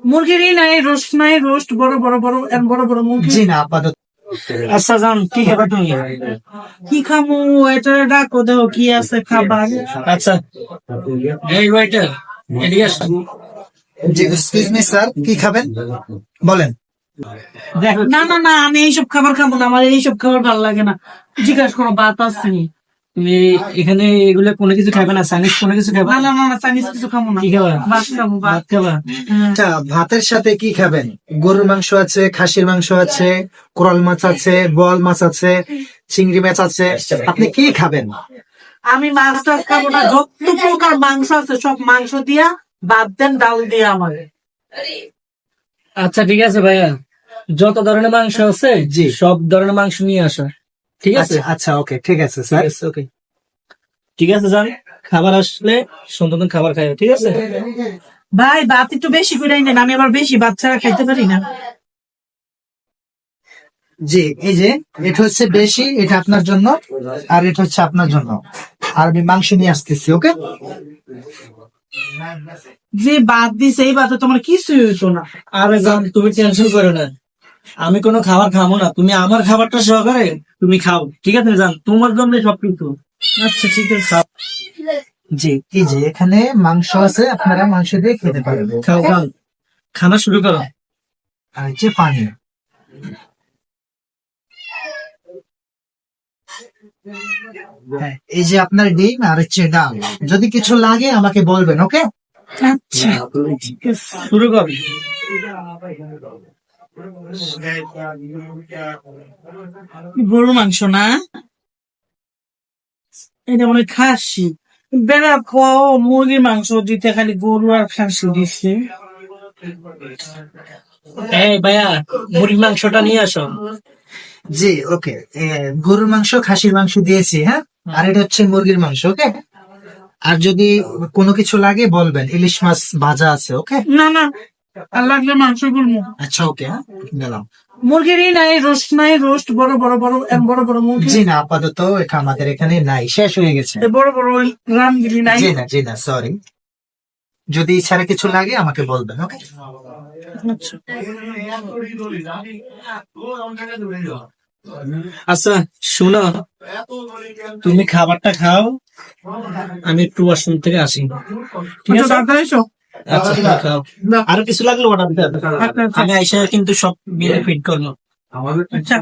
মুরগিরই নাই রোস্ট নাই রোস্ট বড় বড় বড় বড় বড় মুরগি। জি না আপাতত। আচ্ছা যান কি খাবে তুমি? কি খামু? এটা ডাকো দেহ কি আছে খাবার। আচ্ছা। এই ওয়েটার এদিকে জি এক্সকিউজ মি স্যার কি খাবেন? বলেন। দেখো না না না আমি এইসব খাবার খাব না আমার এইসব খাবার ভালো লাগে না। জিজ্ঞাসা করো ভাত আছে? তুমি এখানে এগুলো কোনো কিছু খাবে না চাইনিজ কোনো কিছু খাবে না না না চাইনিজ কিছু খাব না। কি খাবা? ভাত খাব ভাত। ভাত হ্যাঁ। আচ্ছা ভাতের সাথে কি খাবেন? গরুর মাংস আছে খাসির মাংস আছে কোরাল মাছ আছে বোয়াল মাছ আছে চিংড়ি মাছ আছে। আপনি কি খাবেন? আমি মাছ টাছ খাব না যত প্রকার মাংস আছে সব মাংস দিয়া ভাত দেন ডাল দিয়ে আমার। আচ্ছা ঠিক আছে ভাইয়া। যত ধরনের মাংস আছে জি। সব ধরনের মাংস নিয়ে আসো। ঠিক আছে? আচ্ছা আচ্ছা ওকে ঠিক আছে স্যার ওকে ঠিক আছে যান খাবার আসলে সুন্দর খাবার খাই ঠিক আছে? ভাই ভাত একটু বেশি করে নেন আমি আবার বেশি ভাত ছাড়া খাইতে পারি না। জি এই যে এটা হচ্ছে বেশি এটা আপনার জন্য আর এটা হচ্ছে আপনার জন্য। আর আমি মাংস নিয়ে আসতেছি ওকে যে বাদ দিছে এই ভাতে তোমার কিছুই হইতো না। আরে যান তুমি টেনশন করো না। আমি কোনো খাবার খাব না। তুমি আমার খাবারটা সহকারে তুমি খাও। ঠিক আছে জান? তোমার জন্য সব কিছু আচ্ছা ঠিক আছে। খাও। জি। এই যে এখানে মাংস আছে আপনারা মাংস দিয়ে খেতে পারবেন। খাও খাও। খানা শুরু করো। আর যে পানি। হ্যাঁ, এই যে আপনার ডিম আর হচ্ছে ডাল। যদি কিছু লাগে আমাকে বলবেন ওকে? আচ্ছা শুরু কর। গরু মাংস না? এটা মনে খাসি। বেড়া মুরগির মাংস দিতে খালি গরু আর খাসি দিচ্ছে এই ভাইয়া মুরগির মাংসটা নিয়ে আসো। জি ওকে। গরুর মাংস খাসির মাংস দিয়েছি হ্যাঁ? আর এটা হচ্ছে মুরগির মাংস ওকে? আর যদি কোনো কিছু লাগে বলবেন ইলিশ মাছ ভাজা আছে ওকে? না না আর লাগলে মাংস বলব আচ্ছা ওকে হ্যাঁ গেলাম মুরগিরই নাই রোস্ট নাই রোস্ট বড় বড় বড় বড় বড় মুরগি। জি না আপাতত এটা আমাদের এখানে নাই শেষ হয়ে গেছে। বড় বড় রামগিরি নাই। জি না জি না সরি যদি ছাড়া কিছু লাগে আমাকে বলবেন ওকে? আচ্ছা আচ্ছা শুনো তুমি খাবারটা খাও আমি একটু ওয়াশরুম থেকে আসি। ঠিক আচ্ছা, আছে? আচ্ছা না। আরও কিছু লাগল অর্ডার দিতে। আচ্ছা। আমি আইসা কিন্তু সব বিলে ফিট করব। আচ্ছা।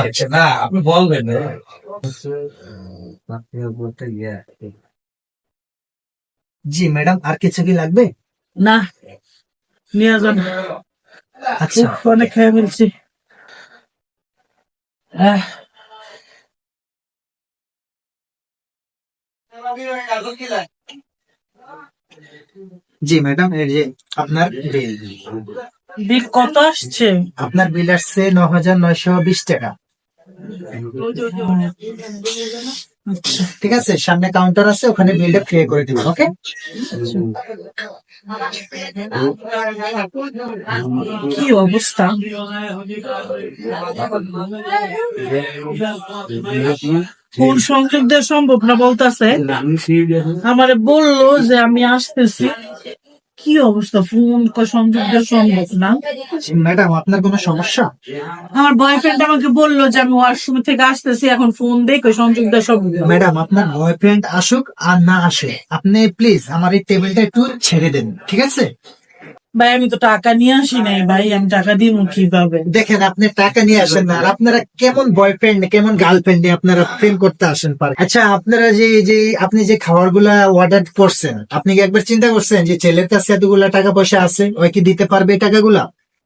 আচ্ছা না আপনি বলবেন জি ম্যাডাম আর কিছু কি লাগবে? না নিয়ে যান। আচ্ছা। অনেক খেয়ে ফেলছি। আহ, জি ম্যাডাম এই যে আপনার বিল বিল কত আসছে? আপনার বিল আসছে ন হাজার নয়শো বিশ টাকা। আচ্ছা। ঠিক আছে সামনে কাউন্টার আছে ওখানে বিলটা পে করে দিবেন ওকে কি অবস্থা? কোন সংযোগ দেওয়া সম্ভব না বলতেছে? আমারে বলল যে আমি আসতেছি। কি অবস্থা? ফোন সংযোগ দেওয়া সম্ভব না? ম্যাডাম আপনার কোনো সমস্যা? আমার বয়ফ্রেন্ড আমাকে বলল যে আমি ওয়াশরুম থেকে আসতেছি এখন ফোন দেখো সংযোগ দেওয়া সম্ভব ম্যাডাম আপনার বয়ফ্রেন্ড আসুক আর না আসে আপনি প্লিজ আমার এই টেবিলটা একটু ছেড়ে দেন ঠিক আছে? ভাই আমি তো টাকা নিয়ে আসি নাই ভাই আমি টাকা দিব কীভাবে দেখেন আপনি টাকা নিয়ে আসেন না। আর আপনারা কেমন বয়ফ্রেন্ড কেমন গার্লফ্রেন্ড নিয়ে আপনারা প্রেম করতে আসেন পারে? আচ্ছা আপনারা যে যে আপনি যে খাবারগুলা অর্ডার করছেন আপনি কি একবার চিন্তা করছেন যে ছেলের কাছে এতগুলা টাকা পয়সা আছে ওই কি দিতে পারবে এই টাকাগুলা?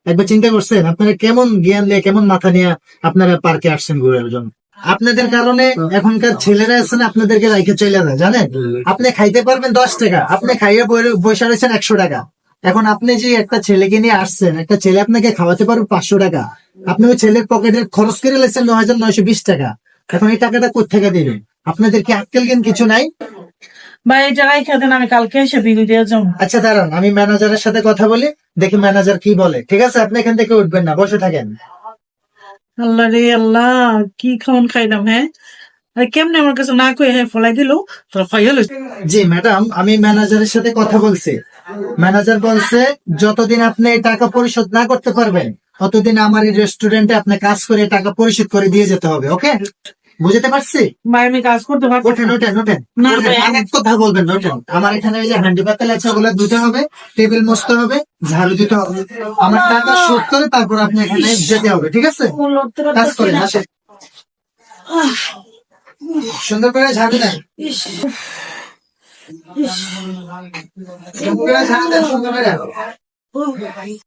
একবার চিন্তা করছেন? আপনারা কেমন জ্ঞান নিয়ে কেমন মাথা নিয়ে আপনারা পার্কে আসছেন ঘুরার জন্য? আপনাদের কারণে এখনকার ছেলেরা আছেন আপনাদেরকে রাইখে চলে যায় জানেন? আপনি খাইতে পারবেন দশ টাকা আপনি খাইয়ে বসে রয়েছেন একশো টাকা। এখন আপনি যে একটা ছেলেকে নিয়ে আসছেন একটা ছেলে আপনাকে খাওয়াতে পারবে পাঁচশো টাকা। আপনি ওই ছেলের পকেটে খরচ করে লেছেন ন হাজার নয়শো বিশ টাকা। এখন এই টাকাটা কোথেকে দেবেন? আপনাদের কি আক্কেল জ্ঞান কিছু নাই? ভাই এই টাকাই খেতেন আমি কালকে এসে বিল দিয়ে যাব। আচ্ছা দাঁড়ান আমি ম্যানেজারের সাথে কথা বলি দেখি ম্যানেজার কি বলে। ঠিক আছে আপনি এখান থেকে উঠবেন না বসে থাকেন। আল্লাহ রে আল্লাহ কি খাওয়ান খাইলাম হ্যাঁ? কেমনে আমার কাছে না কয়ে হ্যাঁ ফলাই দিল? তোরা খাইয়া জি ম্যাডাম আমি ম্যানেজারের সাথে কথা বলছি। ম্যানেজার বলছে যতদিন আপনি এই টাকা পরিশোধ না করতে পারবেন ততদিন আমার এই রেস্টুরেন্টে আপনি কাজ করে টাকা পরিশোধ করে দিয়ে যেতে হবে ওকে? বুঝতে পারছি? আমি কাজ করতে পারব ওঠেন ওঠেন ওঠেন। কথা বলবেন ওঠেন। আমার এখানে এই যে হ্যান্ডি পাতাল আছে ওগুলো ধুতে হবে টেবিল মুছতে হবে ঝাড়ু দিতে হবে। আমার টাকা শোধ করে তারপর আপনি এখানে যেতে হবে ঠিক আছে? কাজ করেন আসেন। সুন্দর করে ঝাড়ু দেন। ইস,